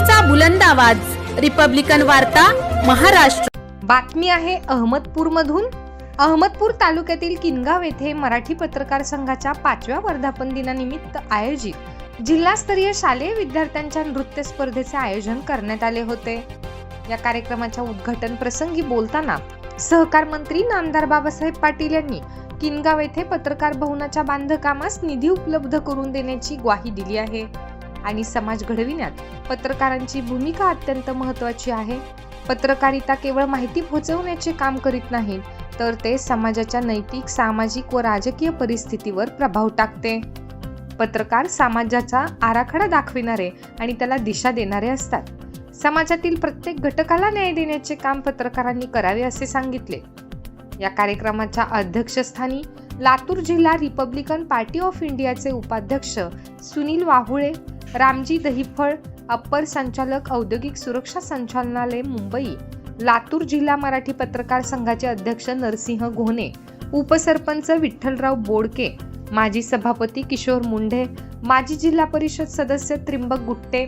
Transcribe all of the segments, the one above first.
लोकशाहीचा बुलंद आवाज. रिपब्लिकन वार्ता महाराष्ट्र. बातमी आहे अहमदपूरमधून. अहमदपूर तालुक्यातील किनगाव येथे मराठी पत्रकार संघाच्या पाचव्या वर्धापन दिनानिमित्त आयोजित जिल्हास्तरीय शालेय विद्यार्थ्यांच्या नृत्य स्पर्धेचे आयोजन करण्यात आले होते. या कार्यक्रमाच्या उद्घाटन प्रसंगी बोलताना सहकार मंत्री नामदार बाबासाहेब पाटील यांनी किनगाव येथे पत्रकार भवनाच्या बांधकामास निधी उपलब्ध करून देण्याची ग्वाही दिली आहे. आणि समाज घडविण्यात पत्रकारांची भूमिका अत्यंत महत्वाची आहे. पत्रकारिता केवळ माहिती पोहोचवण्याचे काम करीत नाहीत तर ते समाजाच्या नैतिक सामाजिक व राजकीय परिस्थितीवर प्रभाव टाकते. पत्रकार समाजाचा आराखडा दाखविणारे आणि त्याला दिशा देणारे असतात. समाजातील प्रत्येक घटकाला न्याय देण्याचे काम पत्रकारांनी करावे असे सांगितले. या कार्यक्रमाच्या अध्यक्षस्थानी लातूर जिल्हा रिपब्लिकन पार्टी ऑफ इंडियाचे उपाध्यक्ष सुनील वाहुळे रामजी दहिफळ अप्पर संचालक औद्योगिक सुरक्षा संचालनालय मुंबई. लातूर जिल्हा मराठी पत्रकार संघाचे अध्यक्ष नरसिंह घोणे उपसरपंच विठ्ठलराव बोडके माजी सभापती किशोर मुंढे माजी जिल्हा परिषद सदस्य त्रिंबक गुट्टे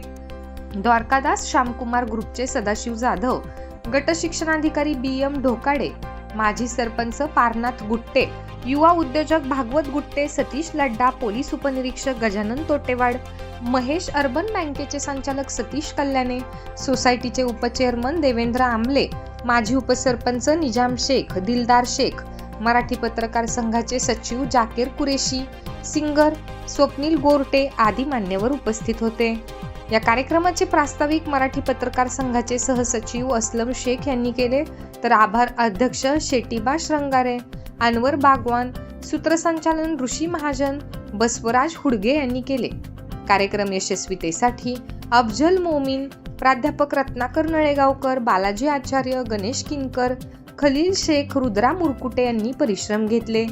द्वारकादास श्यामकुमार ग्रुपचे सदाशिव जाधव गटशिक्षणाधिकारी बी एम ढोकाडे माजी सरपंच पारनाथ गुट्टे युवा उद्योजक भागवत गुट्टे सतीश लड्डा पोलीस उपनिरीक्षक गजानन तोटेवाड महेश अर्बन बँकेचे संचालक सतीश कल्याणे सोसायटीचे उपचेअरमन देवेंद्र आमले माजी उपसरपंच निजाम शेख दिलदार शेख मराठी पत्रकार संघाचे सचिव जाकीर कुरेशी सिंगर स्वप्नील गोरटे आदी मान्यवर उपस्थित होते. या कार्यक्रमाचे प्रास्ताविक मराठी पत्रकार संघाचे सहसचिव अस्लम शेख यांनी केले. तर आभार अध्यक्ष शेटीबा श्रंगारे अनवर बागवान सूत्रसंचालन ऋषी महाजन बसवराज हुडगे यांनी केले. कार्यक्रम यशस्वीतेसाठी अफजल मोमीन प्राध्यापक रत्नाकर नळेगावकर बालाजी आचार्य गणेश किनकर खलील शेख रुद्रा मुरकुटे यांनी परिश्रम घेतले.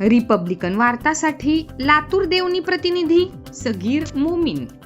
रिपब्लिकन वार्तासाठी लातूर देवनी प्रतिनिधी सगीर मोमीन.